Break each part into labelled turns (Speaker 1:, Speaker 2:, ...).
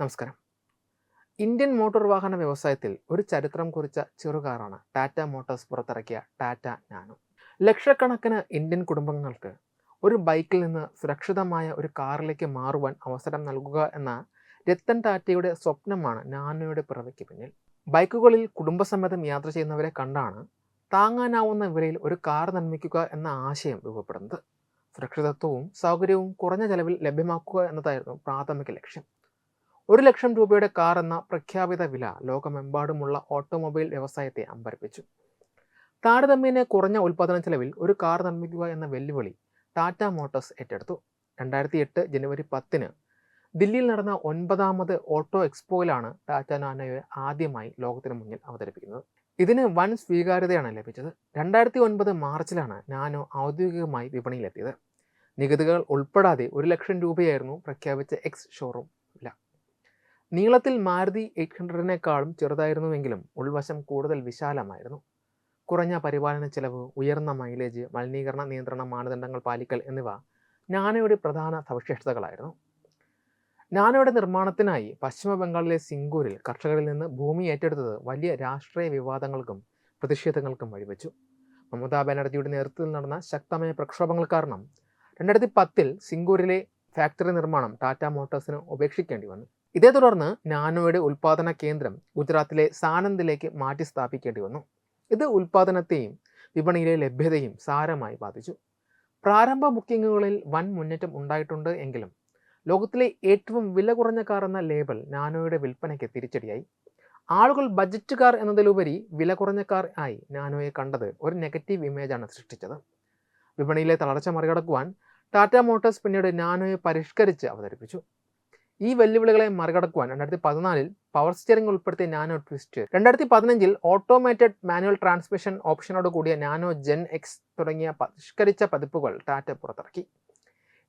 Speaker 1: നമസ്കാരം. Indian motor വാഹന വ്യവസായത്തിൽ ഒരു ചരിത്രം കുറിച്ച ചെറുകാറാണ് ടാറ്റ മോട്ടോഴ്സ് പുറത്തിറക്കിയ ടാറ്റ നാനോ. ലക്ഷക്കണക്കിന് ഇന്ത്യൻ കുടുംബങ്ങൾക്ക് ഒരു ബൈക്കിൽ നിന്ന് സുരക്ഷിതമായ ഒരു കാറിലേക്ക് മാറുവാൻ അവസരം നൽകുക എന്ന രത്തൻ ടാറ്റയുടെ സ്വപ്നമാണ് നാനോയുടെ പിറവിക്ക് പിന്നിൽ. ബൈക്കുകളിൽ കുടുംബസമേതം യാത്ര ചെയ്യുന്നവരെ കണ്ടാണ് താങ്ങാനാവുന്ന വിലയിൽ ഒരു കാർ നിർമ്മിക്കുക എന്ന ആശയം രൂപപ്പെടുന്നത്. സുരക്ഷിതത്വവും സൗകര്യവും കുറഞ്ഞ ചെലവിൽ ലഭ്യമാക്കുക എന്നതായിരുന്നു പ്രാഥമിക ലക്ഷ്യം. ഒരു ലക്ഷം രൂപയുടെ കാർ എന്ന പ്രഖ്യാപിത വില ലോകമെമ്പാടുമുള്ള ഓട്ടോമൊബൈൽ വ്യവസായത്തെ അമ്പരപ്പിച്ചു. താരതമ്യേന കുറഞ്ഞ ഉൽപ്പാദന ചെലവിൽ ഒരു കാർ നിർമ്മിക്കുക എന്ന വെല്ലുവിളി ടാറ്റ മോട്ടോഴ്സ് ഏറ്റെടുത്തു. രണ്ടായിരത്തി എട്ട് ജനുവരി പത്തിന് ദില്ലിയിൽ നടന്ന ഒൻപതാമത് ഓട്ടോ എക്സ്പോയിലാണ് ടാറ്റ നാനോയെ ആദ്യമായി ലോകത്തിന് മുന്നിൽ അവതരിപ്പിക്കുന്നത്. ഇതിന് വൻ സ്വീകാര്യതയാണ് ലഭിച്ചത്. രണ്ടായിരത്തി ഒൻപത് മാർച്ചിലാണ് നാനോ ഔദ്യോഗികമായി വിപണിയിലെത്തിയത്. നികുതികൾ ഉൾപ്പെടാതെ ഒരു ലക്ഷം രൂപയായിരുന്നു പ്രഖ്യാപിച്ച എക്സ് ഷോറൂം നീളത്തിൽ മാരുതി എയ്റ്റ് ഹൺഡ്രഡിനേക്കാളും ചെറുതായിരുന്നുവെങ്കിലും ഉൾവശം കൂടുതൽ വിശാലമായിരുന്നു. കുറഞ്ഞ പരിപാലന ചെലവ് ഉയർന്ന മൈലേജ് മലിനീകരണ നിയന്ത്രണ മാനദണ്ഡങ്ങൾ പാലിക്കൽ എന്നിവ നാനോയുടെ പ്രധാന സവിശേഷതകളായിരുന്നു. നാനോയുടെ നിർമ്മാണത്തിനായി പശ്ചിമ ബംഗാളിലെ സിംഗൂരിൽ കർഷകരിൽ നിന്ന് ഭൂമി ഏറ്റെടുത്തത് വലിയ രാഷ്ട്രീയ വിവാദങ്ങൾക്കും പ്രതിഷേധങ്ങൾക്കും വഴിവെച്ചു. മമതാ ബാനർജിയുടെ നേതൃത്വത്തിൽ നടന്ന ശക്തമായ പ്രക്ഷോഭങ്ങൾ കാരണം രണ്ടായിരത്തി പത്തിൽ സിംഗൂരിലെ ഫാക്ടറി നിർമ്മാണം ടാറ്റ മോട്ടോഴ്സിന് ഉപേക്ഷിക്കേണ്ടി വന്നു. ഇതേ തുടർന്ന് നാനോയുടെ ഉൽപാദന കേന്ദ്രം ഗുജറാത്തിലെ സാനന്ദിലേക്ക് മാറ്റി സ്ഥാപിക്കേണ്ടി വന്നു. ഇത് ഉൽപാദനത്തെയും വിപണിയിലെ ലഭ്യതയും സാരമായി ബാധിച്ചു. പ്രാരംഭ ബുക്കിങ്ങുകളിൽ വൻ മുന്നേറ്റം ഉണ്ടായിട്ടുണ്ട് എങ്കിലും ലോകത്തിലെ ഏറ്റവും വില കുറഞ്ഞ കാർ എന്ന ലേബൽ നാനോയുടെ വിൽപ്പനയ്ക്ക് തിരിച്ചടിയായി. ആളുകൾ ബജറ്റ് കാർ എന്നതിലുപരി വില കുറഞ്ഞ കാർ ആയി നാനോയെ കണ്ടത് ഒരു നെഗറ്റീവ് ഇമേജാണ് സൃഷ്ടിച്ചത്. വിപണിയിലെ തളർച്ച മറികടക്കുവാൻ ടാറ്റ മോട്ടോഴ്സ് പിന്നീട് നാനോയെ പരിഷ്കരിച്ച് അവതരിപ്പിച്ചു. ഈ വെല്ലുവിളികളെ മറികടക്കുവാൻ രണ്ടായിരത്തി പതിനാലിൽ പവർ സ്റ്റിയറിംഗ് ഉൾപ്പെടുത്തിയ നാനോ ട്വിസ്റ്റ് രണ്ടായിരത്തി പതിനഞ്ചിൽ ഓട്ടോമേറ്റഡ് മാനുവൽ ട്രാൻസ്മിഷൻ ഓപ്ഷനോട് കൂടിയ നാനോ ജെൻ എക്സ് തുടങ്ങിയ പരിഷ്കരിച്ച പതിപ്പുകൾ ടാറ്റ പുറത്തിറക്കി.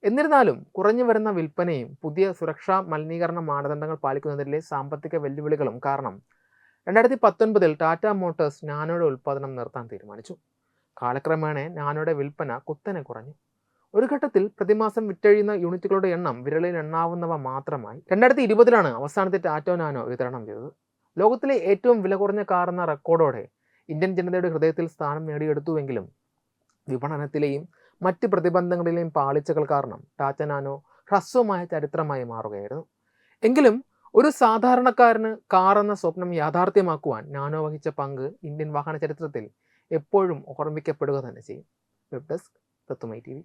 Speaker 1: എന്നിരുന്നാലും കുറഞ്ഞു വരുന്ന വിൽപ്പനയും പുതിയ സുരക്ഷാ മലിനീകരണ മാനദണ്ഡങ്ങൾ പാലിക്കുന്നതിലെ സാമ്പത്തിക വെല്ലുവിളികളും കാരണം രണ്ടായിരത്തി പത്തൊൻപതിൽ ടാറ്റ മോട്ടോഴ്സ് നാനോയുടെ ഉൽപ്പാദനം നിർത്താൻ തീരുമാനിച്ചു. കാലക്രമേണ നാനോയുടെ വിൽപ്പന കുത്തനെ കുറഞ്ഞു. ഒരു ഘട്ടത്തിൽ പ്രതിമാസം വിറ്റഴിയുന്ന യൂണിറ്റുകളുടെ എണ്ണം വിരലിൽ എണ്ണാവുന്നവ മാത്രമായി രണ്ടായിരത്തി ഇരുപതിലാണ് അവസാനത്തെ ടാറ്റോ നാനോ വിതരണം ചെയ്തത്. ലോകത്തിലെ ഏറ്റവും വില കുറഞ്ഞ കാർ എന്ന റെക്കോർഡോടെ ഇന്ത്യൻ ജനതയുടെ ഹൃദയത്തിൽ സ്ഥാനം നേടിയെടുത്തുവെങ്കിലും വിപണനത്തിലെയും മറ്റ് പ്രതിബന്ധങ്ങളിലെയും പാളിച്ചകൾ കാരണം ടാറ്റ നാനോ ഹ്രസ്വമായ ചരിത്രമായി മാറുകയായിരുന്നു. എങ്കിലും ഒരു സാധാരണക്കാരന് കാർ എന്ന സ്വപ്നം യാഥാർത്ഥ്യമാക്കുവാൻ നാനോ വഹിച്ച പങ്ക് ഇന്ത്യൻ വാഹന ചരിത്രത്തിൽ എപ്പോഴും ഓർമ്മിക്കപ്പെടുക തന്നെ ചെയ്യും. വെബ് ഡെസ്ക് തത്തുമൈ ടി